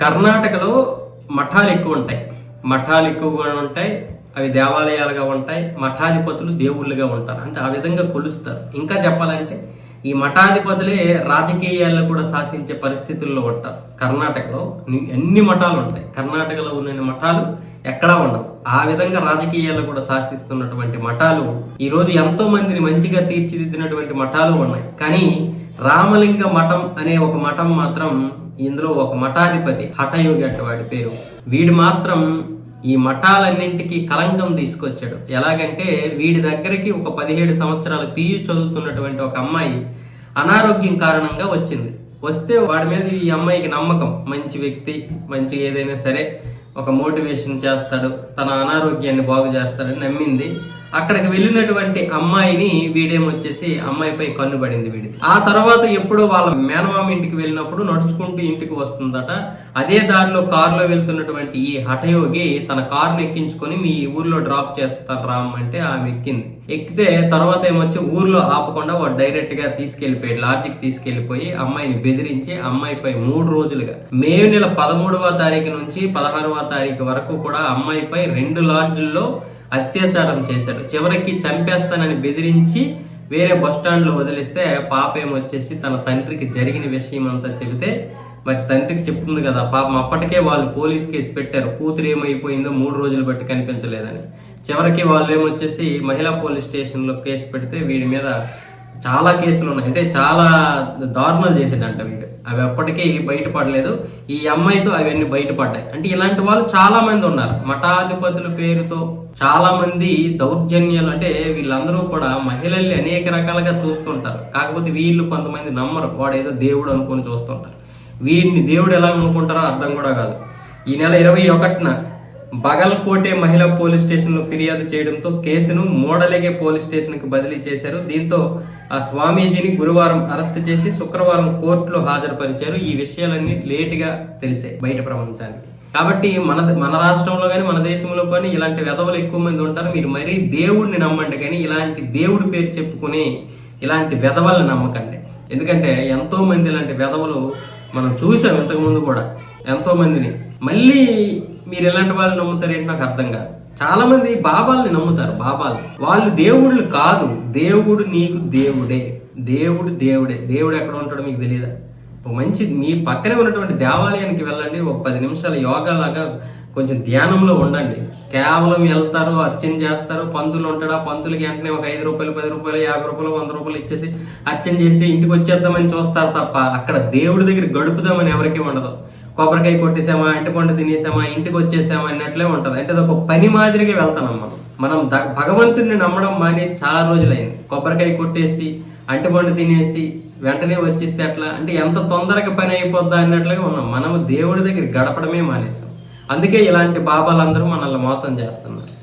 కర్ణాటకలో మఠాలు ఎక్కువ ఉంటాయి. మఠాలు ఎక్కువగా ఉంటాయి అవి దేవాలయాలుగా ఉంటాయి మఠాధిపతులు దేవుళ్ళుగా ఉంటారు. అంటే ఆ విధంగా కొలుస్తారు. ఇంకా చెప్పాలంటే ఈ మఠాధిపతులే రాజకీయాల్లో కూడా శాసించే పరిస్థితుల్లో ఉంటారు. కర్ణాటకలో అన్ని మఠాలు ఉంటాయి? కర్ణాటకలో ఉన్న మఠాలు ఎక్కడా ఉండవు. ఆ విధంగా రాజకీయాల్లో కూడా శాసిస్తున్నటువంటి మఠాలు ఈరోజు ఎంతో మందిని మంచిగా తీర్చిదిద్దినటువంటి మఠాలు ఉన్నాయి. కానీ రామలింగ మఠం అనే ఒక మఠం మాత్రం ఇందులో ఒక మఠాధిపతి హఠయోగి అట్ట వాడి పేరు. వీడు మాత్రం ఈ మఠాలన్నింటికి కలంకం తీసుకొచ్చాడు. ఎలాగంటే వీడి దగ్గరికి ఒక పదిహేడు సంవత్సరాల పీయు చదువుతున్నటువంటి ఒక అమ్మాయి అనారోగ్యం కారణంగా వచ్చింది. వస్తే వాడి మీద ఈ అమ్మాయికి నమ్మకం. మంచి వ్యక్తి మంచి ఏదైనా సరే ఒక మోటివేషన్ చేస్తాడు. తన అనారోగ్యాన్ని బాగు చేస్తాడని నమ్మింది. అక్కడికి వెళ్ళినటువంటి అమ్మాయిని వీడేమొచ్చేసి అమ్మాయిపై కన్ను పడింది వీడి ఆ తర్వాత ఎప్పుడో వాళ్ళ మేనమామ ఇంటికి వెళ్ళినప్పుడు నడుచుకుంటూ ఇంటికి వస్తుందట. అదే దారిలో కారులో వెళ్తున్నటువంటి ఈ హఠయోగి తన కారుని ఎక్కించుకొని మీ ఊర్లో డ్రాప్ చేస్తాను రామ్మంటే ఆమె ఎక్కింది. ఎక్కితే తర్వాత ఏమొచ్చి ఊర్లో ఆపకుండా వాడు డైరెక్ట్గా తీసుకెళ్ళిపోయి లాడ్జికి తీసుకెళ్ళిపోయి అమ్మాయిని బెదిరించి అమ్మాయిపై మూడు రోజులుగా మే నెల పదమూడవ తారీఖు నుంచి పదహారవ తారీఖు వరకు కూడా అమ్మాయిపై రెండు లాడ్జుల్లో అత్యాచారం చేశాడు. చివరికి చంపేస్తానని బెదిరించి వేరే బస్ స్టాండ్లో వదిలేస్తే పాప ఏమొచ్చేసి తన తండ్రికి జరిగిన విషయం అంతా చెబితే మరి తండ్రికి చెప్తుంది కదా పాపం అప్పటికే వాళ్ళు పోలీస్ కేసు పెట్టారు. కూతురు ఏమైపోయిందో మూడు రోజులు బట్టి కనిపించలేదని. చివరికి వాళ్ళు ఏమొచ్చేసి మహిళా పోలీస్ స్టేషన్లో కేసు పెడితే వీడి మీద చాలా కేసులు ఉన్నాయి. అంటే చాలా దారుణాలు చేసేటంట వీడు అవి ఎప్పటికీ బయటపడలేదు. ఈ అమ్మాయితో అవన్నీ బయటపడ్డాయి. అంటే ఇలాంటి వాళ్ళు చాలా మంది ఉన్నారు. మఠాధిపతుల పేరుతో చాలా మంది దౌర్జన్యాలు అంటే వీళ్ళందరూ కూడా మహిళల్ని అనేక రకాలుగా చూస్తుంటారు. కాకపోతే వీళ్ళు కొంతమంది నమ్మరు. వాడేదో దేవుడు అనుకొని చూస్తుంటారు. వీడిని దేవుడు ఎలా అనుకుంటారో అర్థం కూడా కాదు. ఈ నెల ఇరవై ఒకటిన బగల్కోటే మహిళా పోలీస్ స్టేషన్లో ఫిర్యాదు చేయడంతో కేసును మోడలిగే పోలీస్ స్టేషన్కి బదిలీ చేశారు. దీంతో ఆ స్వామీజీని గురువారం అరెస్ట్ చేసి శుక్రవారం కోర్టులో హాజరుపరిచారు. ఈ విషయాలన్నీ లేటుగా తెలిసాయి బయట ప్రపంచానికి. కాబట్టి మన మన రాష్ట్రంలో కానీ మన దేశంలో కానీ ఇలాంటి వెధవలు ఎక్కువ మంది ఉంటారు. మీరు మరీ దేవుడిని నమ్మండి కానీ ఇలాంటి దేవుడి పేరు చెప్పుకుని ఇలాంటి వెధవల్ని నమ్మకండి. ఎందుకంటే ఎంతోమంది ఇలాంటి వెధవలు మనం చూసాం ఇంతకుముందు కూడా. ఎంతోమందిని మళ్ళీ మీరు ఎలాంటి వాళ్ళని నమ్ముతారేంటి నాకు అర్థం కాదు. చాలా మంది బాబాల్ని నమ్ముతారు బాబాలు. వాళ్ళు దేవుళ్ళు కాదు. దేవుడు నీకు దేవుడే. దేవుడు దేవుడే. దేవుడు ఎక్కడ ఉంటాడో మీకు తెలియదా ఒక మంచి మీ పక్కనే ఉన్నటువంటి దేవాలయానికి వెళ్ళండి. ఒక పది నిమిషాల యోగా లాగా కొంచెం ధ్యానంలో ఉండండి. కేవలం వెళ్తారు అర్చన చేస్తారు. పంతులు ఉంటాడు. ఆ పంతులకి వెంటనే ఒక ఐదు రూపాయలు పది రూపాయలు యాభై రూపాయలు వంద రూపాయలు ఇచ్చేసి అర్చన చేసి ఇంటికి వచ్చేద్దామని చూస్తారు తప్ప అక్కడ దేవుడి దగ్గర గడుపుదామని ఎవరికీ ఉండదు. కొబ్బరికాయ కొట్టేసామా అంటిపండు తినేసామా ఇంటికి వచ్చేసామా అన్నట్లే ఉంటుంది. అంటే అది ఒక పని మాదిరిగా వెళ్తాం మనం మనం భగవంతుడిని నమ్మడం మానేసి చాలా రోజులైంది. కొబ్బరికాయ కొట్టేసి అంటిపండు తినేసి వెంటనే వచ్చేస్తే అట్లా అంటే ఎంత తొందరగా పని అయిపోద్దా అన్నట్లుగా ఉన్నాం. మనం దేవుడి దగ్గర గడపడమే మానేసాం. అందుకే ఇలాంటి బాబాలందరూ మనల్ని మోసం చేస్తున్నారు.